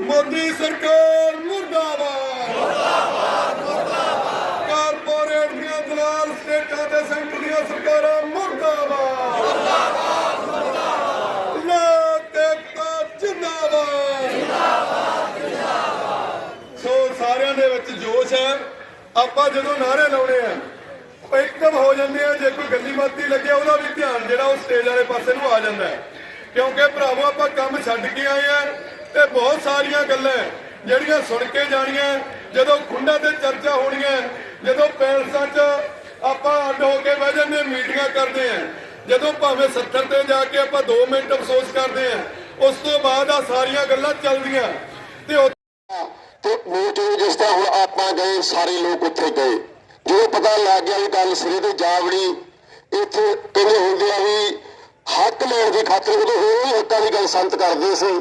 ਮੋਦੀ ਸਰਕਾਰ ਮੁਰਦਾਬਾਦ। ਮੁਰਦਾਬਾਦ। ਮੁਰਦਾਬਾਦ ਕਾਰਪੋਰੇਟ ਦੀਆਂ ਦਲਾਲ ਸਟੇਟਾਂ ਤੇ ਸੈਂਟਰ ਦੀਆਂ ਸਰਕਾਰਾਂ ਮੁਰਦਾਬਾਦ। ਮੁਰਦਾਬਾਦ ਮੁਰਦਾਬਾਦ। ਲੋਕ ਏਕਤਾ, ਜਿੰਦਾਬਾਦ। ਸੋ ਸਾਰਿਆਂ ਦੇ ਵਿੱਚ ਜੋਸ਼ ਹੈ। ਆਪਾਂ ਜਦੋਂ ਨਾਰੇ ਲਾਉਣੇ ਆ ਇੱਕਦਮ ਹੋ ਜਾਂਦੇ ਆ। ਜੇ ਕੋਈ ਗੰਦੀ ਬਾਤੀ ਲੱਗੇ, ਉਹਦਾ ਵੀ ਧਿਆਨ ਜਿਹੜਾ ਉਹ ਸਟੇਜ ਵਾਲੇ ਪਾਸੇ ਨੂੰ ਆ ਜਾਂਦਾ ਕਿਉਂਕਿ ਭਰਾਵੋ, ਆਪਾਂ ਕੰਮ ਛੱਡ ਕੇ ਆਏ ਆ। ਤੇ ਬਹੁਤ ਸਾਰੀਆਂ ਗੱਲਾਂ ਜਿਹੜੀਆਂ ਸੁਣ ਕੇ ਜਾਣੀਆਂ ਜਦੋਂ ਖੁੰਡਾ ਤੇ ਚਰਚਾ ਹੋਣੀਆਂ ਜਦੋਂ ਪੈਲਸਾਂ 'ਚ ਆਪਾਂ ਅੱਡ ਹੋ ਕੇ ਬਹਿ ਜਾਂਦੇ ਮੀਟਿੰਗਾਂ ਕਰਦੇ ਆ ਜਦੋਂ ਭਾਵੇਂ 70 ਤੇ ਜਾ ਕੇ ਆਪਾਂ 2 ਮਿੰਟ ਅਫਸੋਸ ਕਰਦੇ ਆ ਉਸ ਤੋਂ ਬਾਅਦ ਆ ਸਾਰੀਆਂ ਗੱਲਾਂ ਚੱਲਦੀਆਂ। ਤੇ ਤੇ ਮੀਟਿੰਗ ਜਿਸ ਤਰ੍ਹਾਂ ਹੁਣ ਆਪਾਂ ਗਏ, ਸਾਰੇ ਲੋਕ ਉੱਥੇ ਗਏ। ਜਦੋਂ ਪਤਾ ਲੱਗ ਗਿਆ ਵੀ ਗੱਲ ਸਿਰੇ ਤੇ ਜਾ ਵੜੀ, ਇੱਥੇ ਕਹਿੰਦੇ ਹੁੰਦੇ ਆ ਵੀ ਹੱਕ ਲੈਣ ਦੀ ਖਾਤਰ ਉਦੋਂ ਹੋਰ ਵੀ ਹੱਕਾਂ ਦੀ ਗੱਲ ਸੰਤ ਕਰਦੇ ਸੀ।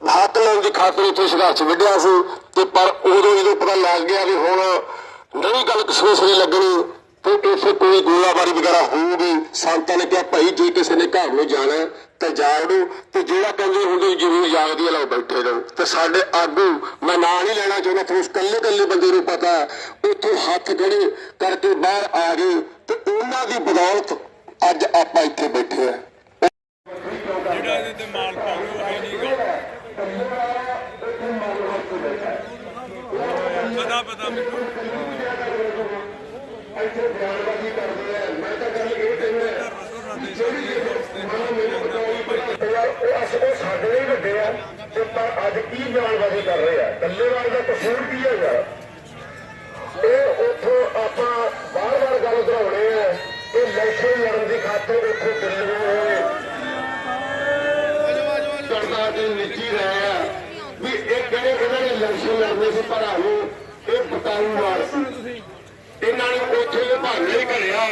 ਹੱਕ ਲੈਣ ਦੀ ਖਾਤਰ ਇੱਥੇ ਸੰਘਰਸ਼ ਵਿੱਢਿਆ ਸੀ ਤੇ ਪਰ ਉਦੋਂ ਜਦੋਂ ਪਤਾ ਲੱਗ ਗਿਆ ਵੀ ਹੁਣ ਨਹੀਂ ਗੱਲ ਕਿਸੇ ਸਿਰੇ ਲੱਗਣੀ, ਤੇ ਇੱਥੇ ਕੋਈ ਗੋਲਾਬਾਰੀ ਵਗੈਰਾ ਹੋਊਗੀ। ਸੰਤਾਂ ਨੇ ਕਿਹਾ, ਭਾਈ, ਜੇ ਕਿਸੇ ਨੇ ਘਰ ਨੂੰ ਜਾਣਾ ਤਾਂ ਜਾ ਤੇ ਜਿਹੜਾ ਕਹਿੰਦੇ ਹੁੰਦੇ ਜ਼ਰੂਰ ਜਾਗਦੀ ਹੈ, ਲਓ ਬੈਠੇ ਰਹੋ। ਤੇ ਸਾਡੇ ਆਗੂ, ਮੈਂ ਨਾਂ ਨਹੀਂ ਲੈਣਾ ਚਾਹੁੰਦਾ ਤੇ ਉਸ ਕੱਲੇ ਕੱਲੇ ਬੰਦੇ ਨੂੰ ਪਤਾ ਉੱਥੋਂ ਹੱਥ ਖੜੇ ਕਰਕੇ ਬਾਹਰ ਆ ਗਏ, ਤੇ ਉਹਨਾਂ ਦੀ ਬਦੌਲਤ ਅੱਜ ਆਪਾਂ ਇੱਥੇ ਬੈਠੇ ਆ ਜਿਹੜਾ ਇਹਦੇ ਤੇ ਮਾਲ ਪਾਉਂਗੇ ਉਹ ਹੈ ਨਹੀਂਗਾ ਪਤਾ ਪਤਾ ਮੈਨੂੰ ਉਹ ਸਾਡੇ ਲਈ ਤੇ ਪਰ ਅੱਜ ਕੀ ਬਿਆਨਬਾਜ਼ੀ ਕਰ ਰਹੇ ਆ? ਕੱਲੇਵਾਲ ਦਾ ਕਸੂਰ ਕੀ ਹੈ ਯਾਰ ਇਹ ਉੱਥੋਂ ਆਪਾਂ ਬਾਰ-ਬਾਰ ਗੱਲ ਦੁਹਰਾਉਣੇ ਆ। ਇਹ ਇਲੈਕਸ਼ਨ ਲੜਨ ਦੀ ਖਾਤਰ ਉੱਥੇ ਦਿੱਲੀ ਹੋਏ ਕਰਦਾ ਤੇ ਨਿੱਜੀ ਰਹੇ ਆ। ਵੀ ਇਹ ਕਿਹੜੇ ਕਿਹੜੇ ਨੇ ਇਲੈਕਸ਼ਨ ਲੜਨੇ ਸੀ ਭਰਾ ਨੂੰ ਇਹ ਬਤਾਉਂ ਵਾਰ ਇਹਨਾਂ ਨੇ ਉੱਥੇ ਇਹ ਬਹਾਨਾ ਹੀ ਘੜਿਆ।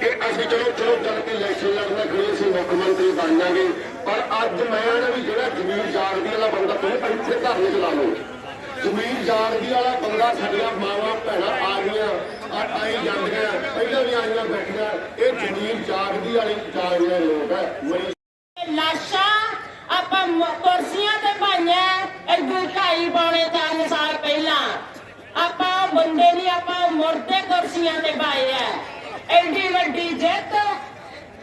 ਕਿ ਅਸੀਂ ਚਲੋ ਚਲੋ ਚੱਲ ਕੇ ਇਲੈਕਸ਼ਨ ਲੜਨਾ ਖੜੇ ਸੀ, ਮੁੱਖ ਮੰਤਰੀ ਬਣ ਜਾਗੇ ਪਰ ਅੱਜ ਮੈਂ ਨਾ ਵੀ ਜਿਹੜਾ ਜ਼ਮੀਰ ਜਾਗਦੀ ਵਾਲਾ ਬੰਦਾ, ਤੁਸੀਂ ਇੱਥੇ ਘਰ ਨਹੀਂ ਚਲਾ ਲਓ। ਜ਼ਮੀਰ ਜਾਗਦੀ ਵਾਲਾ ਬੰਦਾ ਸਾਡੀਆਂ ਮਾਵਾਂ, ਭੈਣਾਂ ਆ ਗਈਆਂ, ਆ ਆਈ ਜਾਂਦੀਆਂ, ਪਹਿਲਾਂ ਵੀ ਆਈਆਂ ਬੈਠੀਆਂ। ਇਹ ਜ਼ਮੀਰ ਜਾਗਦੀ ਵਾਲੀ ਜਾਗਦੇ ਲੋਕ ਹੈ ਲਾਸ਼ਾਂ ਆਪਾਂ ਕੁਰਸੀਆਂ ਤੇ ਪਾਈਆਂ ਐਡੂ ਢਾਈ ਪੌਣੇ ਤਿੰਨ ਸਾਲ ਪਹਿਲਾਂ। ਆਪਾਂ ਬੰਦੇ ਨਹੀਂ, ਆਪਾਂ ਮੁਰਦੇ ਕੁਰਸੀਆਂ ਤੇ ਪਾਏ ਐ ਐਡੀ ਵੱਡੀ ਜਿੱਤ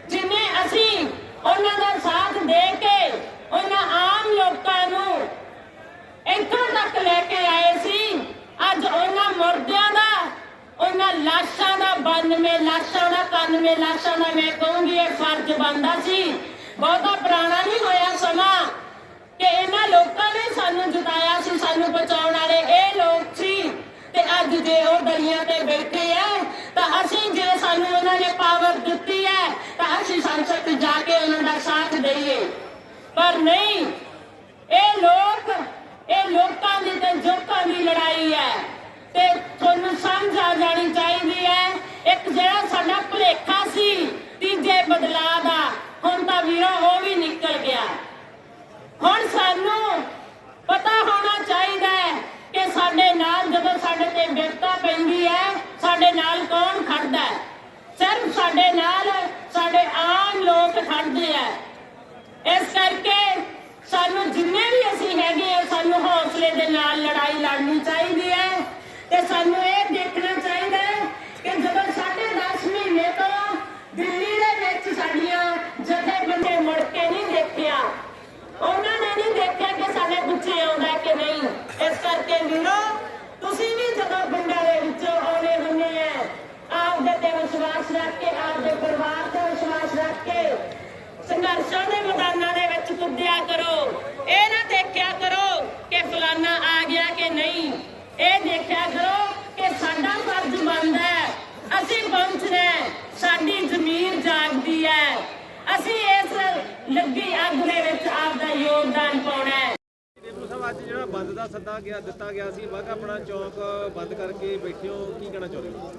ਜਿਵੇਂ ਅਸੀਂ ਉਹਨਾਂ ਦਾ ਸਾਥ ਦੇ ਕੇ ਉਹਨਾਂ ਆਮ ਲੋਕਾਂ ਨੂੰ ਇੱਥੋਂ ਤੱਕ ਲੈ ਕੇ ਆਏ ਸੀ। ਅੱਜ ਉਹਨਾਂ ਮੁਰਦਿਆਂ ਦਾ, ਉਹਨਾਂ ਲਾਸ਼ਾਂ ਦਾ 92 ਲਾਸ਼ਾਂ ਦਾ 91 ਲਾਸ਼ਾਂ ਦਾ ਮੈਂ ਕਹੂੰਗੀ ਇਹ ਫਰਜ਼ ਬਣਦਾ ਸੀ। ਬਹੁਤਾ ਪੁਰਾਣਾ ਨਹੀਂ ਹੋਇਆ ਸਮਾਂ ਕਿ ਇਹਨਾਂ ਲੋਕਾਂ ਨੇ ਸਾਨੂੰ ਜਿਤਾਇਆ ਸੀ, ਸਾਨੂੰ ਬਚਾਉਣ ਵਾਲੇ ਇਹ ਲੋਕ ਸੀ। ਤੇ ਅੱਜ ਜੇ ਉਹ ਦਲੀਆਂ ਤੇ ਬੈਠੇ ਆ, ਤਾਂ ਅਸੀਂ ਜੇ ਸਾਨੂੰ ਉਹਨਾਂ ਨੇ ਪਾਵਰ ਦਿੱਤੀ ਅਸੀਂ ਸੰਸਦ ਜਾ ਕੇ ਉਹਨਾਂ ਦਾ ਸਾਥ ਦਈਏ। ਪਰ ਨਹੀਂ, ਇਹ ਲੋਕ, ਇਹ ਲੋਕਾਂ ਦੀ ਤੇ ਜੋਕਾਂ ਦੀ ਲੜਾਈ ਹੈ। ਤੇ ਤੁਹਾਨੂੰ ਸਮਝ ਆ ਜਾਣੀ ਚਾਹੀਦੀ ਹੈ, ਇੱਕ ਜਿਹੜਾ ਸਾਡਾ ਭੁਲੇਖਾ ਸੀ, ਤੀਜੇ ਬਦਲਾਅ ਦਾ, ਹੁਣ ਤਾਂ ਵੀਰੋ ਉਹ ਵੀ ਨਿਕਲ ਗਿਆ। ਹੁਣ ਸਾਨੂੰ ਪਤਾ ਹੋਣਾ ਚਾਹੀਦਾ ਹੈ ਕਿ ਸਾਡੇ ਨਾਲ ਜਦੋਂ ਸਾਡੇ ਤੇ ਵਿਪਤਾ ਪੈਂਦੀ ਹੈ, ਸਾਡੇ ਨਾਲ ਕੌਣ ਖੜਦਾ ਹੈ? ਸਿਰਫ ਸਾਡੇ ਨਾਲ ਸਾਡੇ ਆਮ ਲੋਕ ਖੜਦੇ ਆ। ਇਸ ਕਰਕੇ ਸਾਨੂੰ ਜਿੰਨੇ ਵੀ ਅਸੀਂ ਹੈਗੇ ਆ, ਸਾਨੂੰ ਹੌਸਲੇ ਦੇ ਨਾਲ ਲੜਾਈ ਲੜਨੀ ਚਾਹੀਦੀ ਹੈ ਤੇ ਸਾਨੂੰ ਇਹ ਦੇਖਣਾ ਚਾਹੀਦਾ ਹੈ ਕਿ ਜਦੋਂ ਸਾਡੇ 10 ਮਹੀਨੇ ਤੋਂ ਦਿੱਲੀ ਦੇ ਵਿੱਚ ਸਾਡੀਆਂ ਜਥੇਬੰਦੀਆਂ ਮੁੜ ਕੇ ਨਹੀਂ ਦੇਖਿਆ, ਉਹਨਾਂ ਨੇ ਨਹੀਂ ਦੇਖਿਆ ਕਿ ਸਾਡੇ ਪਿੱਛੇ ਆਉਂਦਾ ਕਿ ਨਹੀਂ। ਇਸ ਕਰਕੇ ਵੀਰੋ, ਤੁਸੀਂ ਵੀ ਜਦੋਂ ਪਿੰਡਾਂ ਦੇ ਵਿੱਚੋਂ ਆਉਣੇ ਹੁੰਦੇ ਆ ਆਪਦੇ ਤੇ ਵਿਸ਼ਵਾਸ ਰੱਖ ਕੇ ਆਪਦੇ ਪਰਿਵਾਰ ਤੇ ਵਿਸ਼ਵਾਸ ਰੱਖ ਕੇ ਸੰਘਰਸ਼ਾਂ ਦੇ ਮੈਦਾਨਾਂ ਦੇ ਵਿੱਚ ਕੁੱਦਿਆ ਕਰੋ। ਇਹ ਨਾ ਦੇਖਿਆ ਕਰੋ ਕਿ ਫਲਾਨਾ ਆ ਗਿਆ ਕਿ ਨਹੀਂ। ਇਹ ਦੇਖਿਆ ਕਰੋ ਕਿ ਸਾਡਾ ਫਰਜ਼ ਬਣਦਾ ਹੈ। ਅਸੀਂ ਪਹੁੰਚਣਾ ਹੈ। ਸਾਡੀ ਜ਼ਮੀਰ ਜਾਗਦੀ ਹੈ। ਅਸੀਂ ਇਸ ਲੱਗੀ ਅੱਗ ਦੇ ਵਿੱਚ ਆਪਦਾ ਯੋਗਦਾਨ ਪਾਉਣਾ ਹੈ। ਅੱਜ ਜਿਹੜਾ ਬੰਦ ਦਾ ਸੱਦਾ ਗਿਆ ਦਿੱਤਾ ਗਿਆ ਸੀ ਵਾਗਾ ਆਪਣਾ ਚੌਕ ਬੰਦ ਕਰਕੇ ਬੈਠੇ ਹੋ ਕੀ ਕਹਿਣਾ ਚਾਹੁੰਦੇ ਹੋ?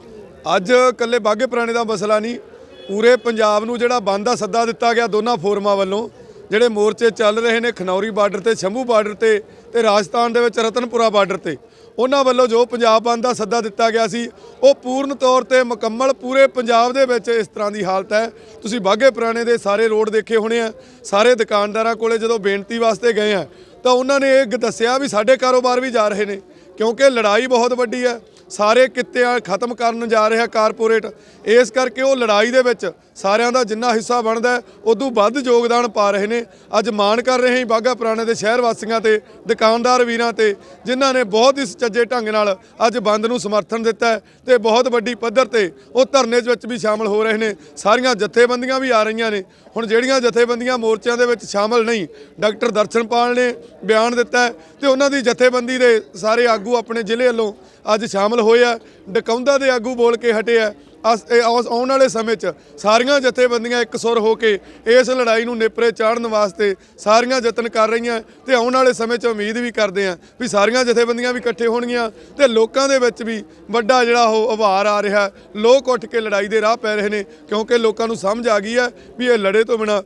ਅੱਜ ਕੱਲੇ ਬਾਗੇ ਪੁਰਾਣੇ ਦਾ ਮਸਲਾ ਨਹੀਂ ਪੂਰੇ ਪੰਜਾਬ ਨੂੰ ਜਿਹੜਾ ਬੰਦ ਦਾ ਸੱਦਾ ਦਿੱਤਾ ਗਿਆ ਦੋਨਾਂ ਫੋਰਮਾਂ ਵੱਲੋਂ, ਜਿਹੜੇ ਮੋਰਚੇ ਚੱਲ ਰਹੇ ਨੇ ਖਨੌਰੀ ਬਾਰਡਰ ਤੇ, ਸ਼ੰਭੂ ਬਾਰਡਰ ਤੇ ਤੇ ਰਾਜਸਥਾਨ ਦੇ ਵਿੱਚ ਰਤਨਪੁਰਾ ਬਾਰਡਰ ਤੇ, ਉਹਨਾਂ ਵੱਲੋਂ ਜੋ ਪੰਜਾਬ ਬੰਦ ਦਾ ਸੱਦਾ ਦਿੱਤਾ ਗਿਆ ਸੀ, ਉਹ ਪੂਰਨ ਤੌਰ ਤੇ ਮੁਕੰਮਲ ਪੂਰੇ ਪੰਜਾਬ ਦੇ ਵਿੱਚ ਇਸ ਤਰ੍ਹਾਂ ਦੀ ਹਾਲਤ ਹੈ। ਤੁਸੀਂ ਬਾਗੇ ਪੁਰਾਣੇ ਦੇ ਸਾਰੇ ਰੋਡ ਦੇਖੇ ਹੋਣੇ ਆ, ਸਾਰੇ ਦੁਕਾਨਦਾਰਾਂ ਕੋਲੇ ਜਦੋਂ ਬੇਨਤੀ ਵਾਸਤੇ ਗਏ ਆ, ਤਾਂ ਉਹਨਾਂ ਨੇ ਇਹ ਦੱਸਿਆ ਵੀ ਸਾਡੇ ਕਾਰੋਬਾਰ ਵੀ ਜਾ ਰਹੇ ਨੇ, ਕਿਉਂਕਿ ਲੜਾਈ ਬਹੁਤ ਵੱਡੀ ਹੈ। ਸਾਰੇ ਕਿੱਤਿਆਂ ਖਤਮ ਕਰਨ ਜਾ ਰਿਹਾ ਕਾਰਪੋਰੇਟ। ਇਸ ਕਰਕੇ ਉਹ ਲੜਾਈ ਦੇ ਵਿੱਚ ਸਾਰਿਆਂ ਦਾ ਜਿੰਨਾ ਹਿੱਸਾ ਬਣਦਾ ਉਦੋਂ ਵੱਧ ਯੋਗਦਾਨ ਪਾ ਰਹੇ ਨੇ। ਅੱਜ ਮਾਣ ਕਰ ਰਹੇ ਹਾਂ ਬਾਗਾ ਪੁਰਾਣੇ ਦੇ ਸ਼ਹਿਰ ਵਾਸੀਆਂ ਤੇ, ਦੁਕਾਨਦਾਰ ਵੀਰਾਂ ਤੇ, ਜਿਨ੍ਹਾਂ ਨੇ ਬਹੁਤ ਹੀ ਸੁਚੱਜੇ ਢੰਗ ਨਾਲ ਅੱਜ ਬੰਦ ਨੂੰ ਸਮਰਥਨ ਦਿੱਤਾ ਹੈ ਤੇ ਬਹੁਤ ਵੱਡੀ ਪੱਧਰ ਤੇ ਉਹ ਧਰਨੇ ਦੇ ਵਿੱਚ ਵੀ ਸ਼ਾਮਲ ਹੋ ਰਹੇ ਨੇ। ਸਾਰੀਆਂ ਜਥੇਬੰਦੀਆਂ ਵੀ ਆ ਰਹੀਆਂ ਨੇ। ਹੁਣ ਜਿਹੜੀਆਂ ਜਥੇਬੰਦੀਆਂ ਮੋਰਚਿਆਂ ਦੇ ਵਿੱਚ ਸ਼ਾਮਲ ਨਹੀਂ, ਡਾਕਟਰ ਦਰਸ਼ਨਪਾਲ ਨੇ ਬਿਆਨ ਦਿੱਤਾ ਹੈ ਤੇ ਉਹਨਾਂ ਦੀ ਜਥੇਬੰਦੀ ਦੇ ਸਾਰੇ ਆਗੂ ਆਪਣੇ ਜ਼ਿਲ੍ਹੇ ਵੱਲੋਂ ਅੱਜ ਸ਼ਾਮਲ ਹੋਏ ਆ। ਡਕੌਂਦਾ ਦੇ ਆਗੂ ਬੋਲ ਕੇ ਹਟੇ ਆ। ਅਸ- ਆਉਣ ਵਾਲੇ ਸਮੇਂ 'ਚ ਸਾਰੀਆਂ ਜਥੇਬੰਦੀਆਂ ਇੱਕ ਸੁਰ ਹੋ ਕੇ ਇਸ ਲੜਾਈ ਨੂੰ ਨੇਪਰੇ ਚਾੜਨ ਵਾਸਤੇ ਸਾਰੀਆਂ ਯਤਨ ਕਰ ਰਹੀਆਂ ਤੇ ਆਉਣ ਵਾਲੇ ਸਮੇਂ 'ਚ ਉਮੀਦ ਵੀ ਕਰਦੇ ਆ ਵੀ ਸਾਰੀਆਂ ਜਥੇਬੰਦੀਆਂ ਵੀ ਇਕੱਠੇ ਹੋਣਗੀਆਂ ਤੇ ਲੋਕਾਂ ਦੇ ਵਿੱਚ ਵੀ ਵੱਡਾ ਜਿਹੜਾ ਉਹ ਉਭਾਰ ਆ ਰਿਹਾ। ਲੋਕ ਉੱਠ ਕੇ ਲੜਾਈ ਦੇ ਰਾਹ ਪੈ ਰਹੇ ਨੇ ਕਿਉਂਕਿ ਲੋਕਾਂ ਨੂੰ ਸਮਝ ਆ ਗਈ ਹੈ ਵੀ ਇਹ ਲੜੇ ਤੋਂ ਬਿਨਾ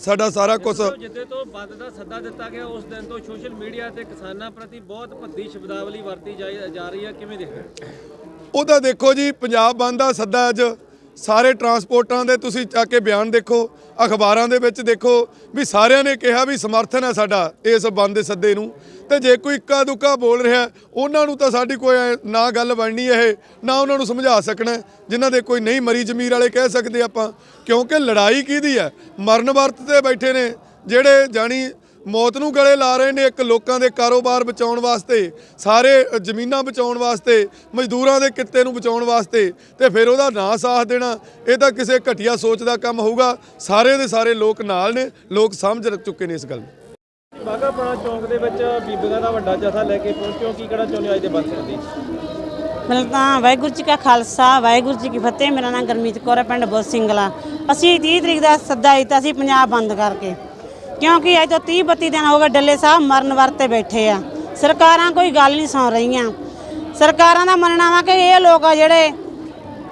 ਸਾਡਾ ਸਾਰਾ ਕੁਝ ਜਿੱਦੇ ਤੋਂ ਬੰਦ ਦਾ ਸੱਦਾ ਦਿੱਤਾ ਗਿਆ ਉਸ ਦਿਨ ਤੋਂ ਸੋਸ਼ਲ ਮੀਡੀਆ ਤੇ ਕਿਸਾਨਾਂ ਪ੍ਰਤੀ ਬਹੁਤ ਭੱਦੀ ਸ਼ਬਦਾਵਲੀ ਵਰਤੀ ਜਾ ਰਹੀ ਹੈ ਕਿਵੇਂ ਦੇਖਦੇ ਹੋ? ਉਹ ਤਾਂ ਦੇਖੋ ਜੀ ਪੰਜਾਬ ਬੰਦ ਦਾ ਸੱਦਾ ਅੱਜ ਸਾਰੇ ਟਰਾਂਸਪੋਰਟਾਂ ਦੇ ਤੁਸੀਂ ਚੱਕ ਕੇ ਬਿਆਨ ਦੇਖੋ, ਅਖਬਾਰਾਂ ਦੇ ਵਿੱਚ ਦੇਖੋ ਵੀ ਸਾਰਿਆਂ ਨੇ ਕਿਹਾ ਵੀ ਸਮਰਥਨ ਹੈ ਸਾਡਾ ਇਸ ਬੰਦ ਦੇ ਸੱਦੇ ਨੂੰ ਤੇ ਜੇ ਕੋਈ ਇੱਕਾ ਦੁੱਕਾ ਬੋਲ ਰਿਹਾ, ਉਹਨਾਂ ਨੂੰ ਤਾਂ ਸਾਡੀ ਕੋਈ ਐਂ ਨਾ ਗੱਲ ਬਣਨੀ ਇਹ, ਨਾ ਉਹਨਾਂ ਨੂੰ ਸਮਝਾ ਸਕਣਾ ਹੈ। ਜਿਨ੍ਹਾਂ ਦੇ ਕੋਈ ਨਹੀਂ ਮਰੀ ਜ਼ਮੀਰ ਵਾਲੇ ਕਹਿ ਸਕਦੇ ਆਪਾਂ ਕਿਉਂਕਿ ਲੜਾਈ ਕਿਹਦੀ ਹੈ ਮਰਨ ਵਰਤ ਤੇ ਬੈਠੇ ਨੇ, ਜਿਹੜੇ ਜਾਣੀ ਮੌਤ ਨੂੰ ਗਲੇ ਲਾ ਰਹੇ ਨੇ ਇੱਕ ਲੋਕਾਂ ਦੇ ਕਾਰੋਬਾਰ ਬਚਾਉਣ ਵਾਸਤੇ ਸਾਰੇ ਜ਼ਮੀਨਾਂ ਬਚਾਉਣ ਵਾਸਤੇ ਮਜ਼ਦੂਰਾਂ ਦੇ ਕਿੱਤੇ ਨੂੰ ਬਚਾਉਣ ਵਾਸਤੇ ਤੇ ਫਿਰ ਉਹਦਾ ਨਾ ਸਾਥ ਦੇਣਾ ਇਹ ਤਾਂ ਕਿਸੇ ਘਟੀਆ ਸੋਚ ਦਾ ਕੰਮ ਹੋਊਗਾ। ਸਾਰੇ ਦੇ ਸਾਰੇ ਲੋਕ ਨਾਲ ਨੇ ਲੋਕ ਸਮਝ ਚੁੱਕੇ ਨੇ ਇਸ ਗੱਲ ਨੂੰ। ਬਾਗਾ ਪੁਰਾਣਾ ਚੌਂਕ ਦੇ ਵਿੱਚ ਬੀਬੀਆਂ ਦਾ ਵੱਡਾ ਜਥਾ ਲੈ ਕੇ ਪਹੁੰਚਿਓ ਕੀ ਕਹਿਣਾ ਚਾਹੁੰਦੇ ਅੱਜ ਦੇ ਬੰਦ ਸੰਬੰਧੀ ਪਹਿਲਾਂ ਤਾਂ ਵਾਹਿਗੁਰੂ ਜੀ ਕਾ ਖਾਲਸਾ ਵਾਹਿਗੁਰੂ ਜੀ ਕੀ ਫਤਿਹ। ਮੇਰਾ ਨਾਮ ਗਰਮੀਤ ਕੌਰ ਹੈ ਪਿੰਡ ਬੋਧ ਸਿੰਘਲਾ ਅਸੀਂ 30 ਤਰੀਕ ਦਾ ਸੱਦਾ ਦਿੱਤਾ ਸੀ ਪੰਜਾਬ ਬੰਦ ਕਰਕੇ। ਕਿਉਂਕਿ ਅੱਜ ਤੋਂ 30 32 ਦਿਨ ਹੋ ਗਏ ਡੱਲੇ ਸਾਹਿਬ ਮਰਨ ਵਰਤੇ ਬੈਠੇ ਆ। ਸਰਕਾਰਾਂ ਕੋਈ ਗੱਲ ਨਹੀਂ ਸੁਣ ਰਹੀਆਂ। ਸਰਕਾਰਾਂ ਦਾ ਮੰਨਣਾ ਵਾ ਕਿ ਇਹ ਲੋਕ ਆ ਜਿਹੜੇ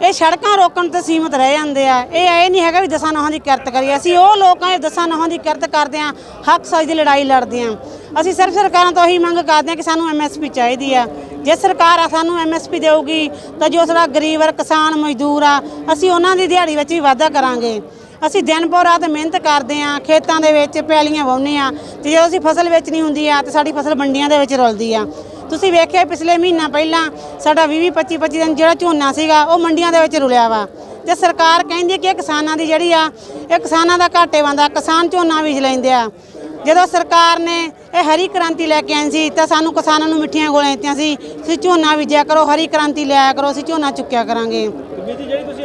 ਇਹ ਸੜਕਾਂ ਰੋਕਣ ਤੇ ਸੀਮਤ ਰਹਿ ਜਾਂਦੇ ਆ। ਇਹ ਇਹ ਨਹੀਂ ਹੈਗਾ ਵੀ ਦਸਾਂ ਨਹਾਂ ਦੀ ਕਿਰਤ ਕਰੀਏ। ਅਸੀਂ ਉਹ ਲੋਕਾਂ ਦੇ ਦਸਾਂ ਨਹਾਂ ਦੀ ਕਿਰਤ ਕਰਦੇ ਆ, ਹੱਕ ਸੱਚ ਦੀ ਲੜਾਈ ਲੜਦੇ ਆ। ਅਸੀਂ ਸਿਰਫ ਸਰਕਾਰਾਂ ਤੋਂ ਇਹੀ ਮੰਗ ਕਰਦੇ ਆ ਕਿ ਸਾਨੂੰ ਐਮਐਸਪੀ ਚਾਹੀਦੀ ਆ। ਜੇ ਸਰਕਾਰ ਆ, ਸਾਨੂੰ ਐਮਐਸਪੀ ਦੇਊਗੀ, ਤਾਂ ਜੋ ਸਾਡਾ ਗਰੀਬ ਵਰ ਕਿਸਾਨ ਮਜ਼ਦੂਰ ਆ, ਅਸੀਂ ਉਹਨਾਂ ਦੀ ਦਿਹਾੜੀ ਵਿੱਚ ਵੀ ਵਾਧਾ ਕਰਾਂਗੇ। ਅਸੀਂ ਦਿਨ ਪੋ ਰਾਤ ਮਿਹਨਤ ਕਰਦੇ ਆ ਖੇਤਾਂ ਦੇ ਵਿੱਚ ਪੈਲੀਆਂ ਵਾਹੁੰਦੇ ਆ ਤੇ ਜਦੋਂ ਅਸੀਂ ਫਸਲ ਵੇਚਣੀ ਹੁੰਦੀ ਆ ਤੇ ਸਾਡੀ ਫਸਲ ਮੰਡੀਆਂ ਦੇ ਵਿੱਚ ਰੁਲਦੀ ਆ। ਤੁਸੀਂ ਵੇਖਿਆ ਪਿਛਲੇ ਮਹੀਨਾ ਪਹਿਲਾਂ ਸਾਡਾ 20 25 25 ਦਿਨ ਜਿਹੜਾ ਝੋਨਾ ਸੀਗਾ, ਉਹ ਮੰਡੀਆਂ ਦੇ ਵਿੱਚ ਰੁਲਿਆ ਵਾ। ਤੇ ਸਰਕਾਰ ਕਹਿੰਦੀ ਹੈ ਕਿ ਇਹ ਕਿਸਾਨਾਂ ਦੀ ਜਿਹੜੀ ਆ, ਇਹ ਕਿਸਾਨਾਂ ਦਾ ਘਾਟੇ ਬੰਦਾ ਕਿਸਾਨ ਝੋਨਾ ਬੀਜ ਲੈਂਦੇ ਆ। ਜਦੋਂ ਸਰਕਾਰ ਨੇ ਇਹ ਹਰੀ ਕ੍ਰਾਂਤੀ ਲੈ ਕੇ ਆਈ ਸੀ, ਤਾਂ ਸਾਨੂੰ ਕਿਸਾਨਾਂ ਨੂੰ ਮਿੱਠੀਆਂ ਗੋਲੀਆਂ ਦਿੱਤੀਆਂ ਸੀ, ਤੁਸੀਂ ਝੋਨਾ ਬੀਜਿਆ ਕਰੋ, ਹਰੀ ਕ੍ਰਾਂਤੀ ਲਿਆਇਆ ਕਰੋ, ਅਸੀਂ ਝੋਨਾ ਚੁੱਕਿਆ ਕਰਾਂਗੇ।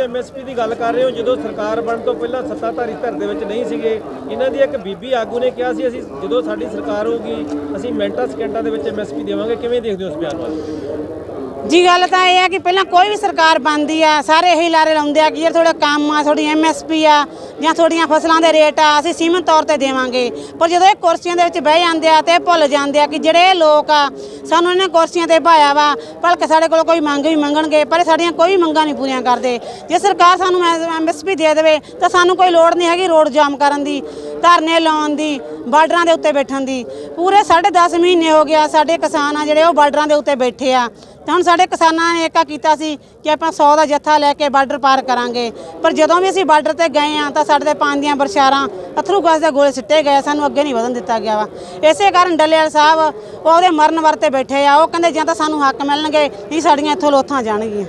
ਐਮਐਸਪੀ ਦੀ ਗੱਲ ਕਰ ਰਹੇ ਹੋ, ਜਦੋਂ ਸਰਕਾਰ ਬਣਨ ਤੋਂ ਪਹਿਲਾਂ ਸੱਤਾਧਾਰੀ ਧਿਰ ਦੇ ਵਿੱਚ ਨਹੀਂ ਸੀਗੇ, ਇਹਨਾਂ ਦੀ ਇੱਕ ਬੀਬੀ ਆਗੂ ਨੇ ਕਿਹਾ ਸੀ, ਅਸੀਂ ਜਦੋਂ ਸਾਡੀ ਸਰਕਾਰ ਹੋਊਗੀ, ਅਸੀਂ ਮਿੰਟਾਂ ਸਕਿੰਟਾਂ ਦੇ ਵਿੱਚ ਐਮਐਸਪੀ ਦੇਵਾਂਗੇ, ਕਿਵੇਂ ਦੇਖਦੇ ਹੋ ਉਸ ਬਿਆਨ ਨੂੰ? ਜੀ, ਗੱਲ ਤਾਂ ਇਹ ਆ ਕਿ ਪਹਿਲਾਂ ਕੋਈ ਵੀ ਸਰਕਾਰ ਬਣਦੀ ਆ, ਸਾਰੇ ਇਹੀ ਲਾਰੇ ਲਾਉਂਦੇ ਆ ਕਿ ਯਾਰ ਥੋੜਾ ਕੰਮ ਆ ਥੋੜੀ ਐਮਐਸਪੀ ਆ, ਜਾਂ ਥੋੜੀਆਂ ਫਸਲਾਂ ਦੇ ਰੇਟ ਆ, ਅਸੀਂ ਸੀਮਤ ਤੌਰ ਤੇ ਦੇਵਾਂਗੇ। ਪਰ ਜਦੋਂ ਇਹ ਕੁਰਸੀਆਂ ਦੇ ਵਿੱਚ ਬਹਿ ਜਾਂਦੇ ਆ ਤੇ ਇਹ ਭੁੱਲ ਜਾਂਦੇ ਆ ਕਿ ਜਿਹੜੇ ਲੋਕ ਆ, ਸਾਨੂੰ ਇਹਨਾਂ ਕੁਰਸੀਆਂ ਤੇ ਭਾਇਆ ਵਾ, ਭਲਕੇ ਸਾਡੇ ਕੋਲ ਕੋਈ ਮੰਗ ਵੀ ਮੰਗਣਗੇ, ਪਰ ਇਹ ਸਾਡੀਆਂ ਕੋਈ ਮੰਗਾਂ ਨਹੀਂ ਪੂਰੀਆਂ ਕਰਦੇ। ਜੇ ਸਰਕਾਰ ਸਾਨੂੰ ਐਮਐਸਪੀ ਦੇ ਦੇਵੇ, ਤਾਂ ਸਾਨੂੰ ਕੋਈ ਲੋੜ ਨਹੀਂ ਹੈਗੀ ਰੋਡ ਜਾਮ ਕਰਨ ਦੀ, ਧਰਨੇ ਲਾਉਣ ਦੀ, ਬਾਰਡਰਾਂ ਦੇ ਉੱਤੇ ਬੈਠਣ ਦੀ। ਪੂਰੇ 10.5 ਮਹੀਨੇ ਹੋ ਗਿਆ ਸਾਡੇ ਕਿਸਾਨ ਆ ਜਿਹੜੇ ਉਹ ਬਾਰਡਰਾਂ ਦੇ ਉੱਤੇ ਬੈਠੇ ਆ। ਤੇ ਹੁਣ ਸਾਡੇ ਕਿਸਾਨਾਂ ਨੇ ਏਕਾ ਕੀਤਾ ਸੀ ਕਿ ਆਪਾਂ 100 ਦਾ ਜੱਥਾ ਲੈ ਕੇ ਬਾਰਡਰ ਪਾਰ ਕਰਾਂਗੇ। ਪਰ ਜਦੋਂ ਵੀ ਅਸੀਂ ਬਾਰਡਰ ਤੇ ਗਏ ਆ ਤਾਂ ਸਾਡੇ ਤੇ ਪਾਣੀ ਦੀਆਂ ਬਰਸ਼ਾਰਾਂ ਅਥਰੂ ਗੈਸ ਦੇ ਗੋਲੇ ਸਿੱਟੇ ਗਏ, ਸਾਨੂੰ ਅੱਗੇ ਨਹੀਂ ਵਧਣ ਦਿੱਤਾ ਗਿਆ ਵਾ। ਇਸੇ ਕਾਰਨ ਡੱਲੇਵਾਲ ਸਾਹਿਬ ਉਹਦੇ ਮਰਨ ਵਰਤੇ ਬੈਠੇ ਆ, ਉਹ ਕਹਿੰਦੇ ਜਾਂ ਤਾਂ ਸਾਨੂੰ ਹੱਕ ਮਿਲਣਗੇ, ਨਹੀਂ ਸਾਡੀਆਂ ਇੱਥੋਂ ਲੋਥਾਂ ਜਾਣਗੀਆਂ।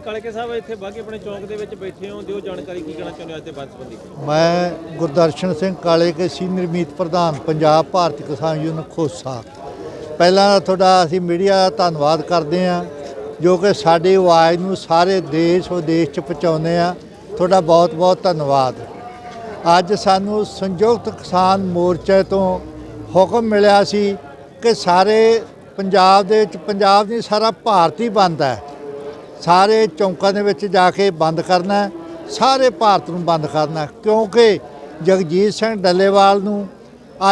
ਹਾਂਜੀ ਕਾਲਕੇ ਸਾਹਿਬ ਇੱਥੇ ਬਾਕੀ ਆਪਣੇ ਚੌਂਕ ਦੇ ਵਿੱਚ ਬੈਠੇ ਹੋ, ਦਿਓ ਜਾਣਕਾਰੀ ਕੀ ਕਹਿਣਾ ਚਾਹੁੰਦੇ ਹੋ ਅੱਜ ਦੇ ਬੰਦ ਸੰਬੰਧੀ? ਮੈਂ ਗੁਰਦਰਸ਼ਨ ਸਿੰਘ ਕਾਲੇ ਕੇ ਸੀਨੀਅਰ ਮੀਤ ਪ੍ਰਧਾਨ, ਪੰਜਾਬ ਭਾਰਤੀ ਕਿਸਾਨ ਯੂਨੀਅਨ ਖੋਸਾ। ਪਹਿਲਾਂ ਤਾਂ ਤੁਹਾਡਾ ਅਸੀਂ ਮੀਡੀਆ ਦਾ ਧੰਨਵਾਦ ਕਰਦੇ ਹਾਂ, ਜੋ ਕਿ ਸਾਡੀ ਆਵਾਜ਼ ਨੂੰ ਸਾਰੇ ਦੇਸ਼ ਵਿਦੇਸ਼ ਚ ਪਹੁੰਚਾਉਂਦੇ ਆ ਤੁਹਾਡਾ ਬਹੁਤ ਬਹੁਤ ਧੰਨਵਾਦ। ਅੱਜ ਸਾਨੂੰ ਸੰਯੁਕਤ ਕਿਸਾਨ ਮੋਰਚੇ ਤੋਂ ਹੁਕਮ ਮਿਲਿਆ ਸੀ ਕਿ ਸਾਰੇ ਪੰਜਾਬ ਦੇ ਵਿੱਚ, ਪੰਜਾਬ ਦੀ ਸਾਰਾ ਭਾਰਤ ਹੀ ਬੰਦ ਹੈ। ਸਾਰੇ ਚੌਂਕਾਂ ਦੇ ਵਿੱਚ ਜਾ ਕੇ ਬੰਦ ਕਰਨਾ ਸਾਰੇ ਭਾਰਤ ਨੂੰ ਬੰਦ ਕਰਨਾ ਕਿਉਂਕਿ ਜਗਜੀਤ ਸਿੰਘ ਡੱਲੇਵਾਲ ਨੂੰ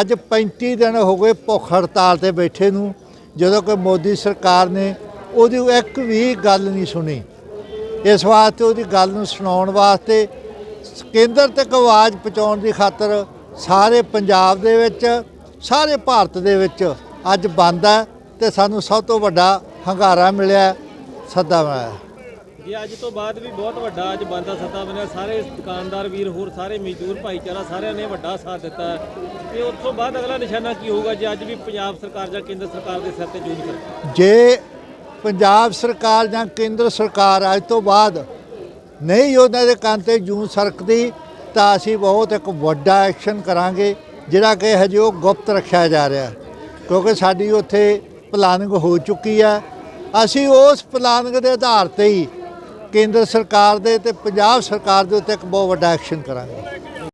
ਅੱਜ 35 ਦਿਨ ਹੋ ਗਏ ਭੁੱਖ ਹੜਤਾਲ ਤੇ ਬੈਠੇ ਨੂੰ, ਜਦੋਂ ਕਿ ਮੋਦੀ ਸਰਕਾਰ ਨੇ ਉਹਦੀ ਇੱਕ ਵੀ ਗੱਲ ਨਹੀਂ ਸੁਣੀ। ਇਸ ਵਾਸਤੇ ਉਹਦੀ ਗੱਲ ਨੂੰ ਸੁਣਾਉਣ ਵਾਸਤੇ ਕੇਂਦਰ ਤੱਕ ਆਵਾਜ਼ ਪਹੁੰਚਾਉਣ ਦੀ ਖਾਤਰ ਸਾਰੇ ਪੰਜਾਬ ਦੇ ਵਿੱਚ, ਸਾਰੇ ਭਾਰਤ ਦੇ ਵਿੱਚ ਅੱਜ ਬੰਦ ਹੈ ਤੇ ਸਾਨੂੰ ਸਭ ਤੋਂ ਵੱਡਾ ਹੰਗਾਰਾ ਮਿਲਿਆ ਸੱਦਾ ਮਿਲਿਆ ਜੀ ਅੱਜ ਤੋਂ ਬਾਅਦ ਵੀ ਬਹੁਤ ਵੱਡਾ ਅੱਜ ਬੰਦਾ ਸੱਤਾ ਬਣਿਆ। ਸਾਰੇ ਦੁਕਾਨਦਾਰ ਵੀਰ ਹੋਰ ਸਾਰੇ ਮਜ਼ਦੂਰ ਭਾਈਚਾਰਾ ਸਾਰਿਆਂ ਨੇ ਵੱਡਾ ਸਾਥ ਦਿੱਤਾ। ਤੇ ਉਸ ਤੋਂ ਬਾਅਦ ਅਗਲਾ ਨਿਸ਼ਾਨਾ ਕੀ ਹੋਊਗਾ ਜੇ ਅੱਜ ਵੀ ਪੰਜਾਬ ਸਰਕਾਰ ਜਾਂ ਕੇਂਦਰ ਸਰਕਾਰ ਦੇ ਸਿਰ ਤੇ ਜੂਝ ਕਰਦੀ ਜੇ ਪੰਜਾਬ ਸਰਕਾਰ ਜਾਂ ਕੇਂਦਰ ਸਰਕਾਰ ਅੱਜ ਤੋਂ ਬਾਅਦ ਨਹੀਂ ਉਹਨਾਂ ਦੇ ਕੰਨ ਤੇ ਜੂੰ ਸਰਕਦੀ ਤਾਂ ਅਸੀਂ ਬਹੁਤ ਇੱਕ ਵੱਡਾ ਐਕਸ਼ਨ ਕਰਾਂਗੇ ਜਿਹੜਾ ਕਿ ਹਜੇ ਉਹ ਗੁਪਤ ਰੱਖਿਆ ਜਾ ਰਿਹਾ। ਕਿਉਂਕਿ ਸਾਡੀ ਉੱਥੇ ਪਲਾਨਿੰਗ ਹੋ ਚੁੱਕੀ ਹੈ। ਅਸੀਂ ਉਸ ਪਲਾਨਿੰਗ ਦੇ ਆਧਾਰ ਤੇ ਹੀ ਕੇਂਦਰ ਸਰਕਾਰ ਦੇ ਤੇ ਪੰਜਾਬ ਸਰਕਾਰ ਦੇ ਉੱਤੇ ਇੱਕ ਬਹੁਤ ਵੱਡਾ ਐਕਸ਼ਨ ਕਰਾਂਗੇ।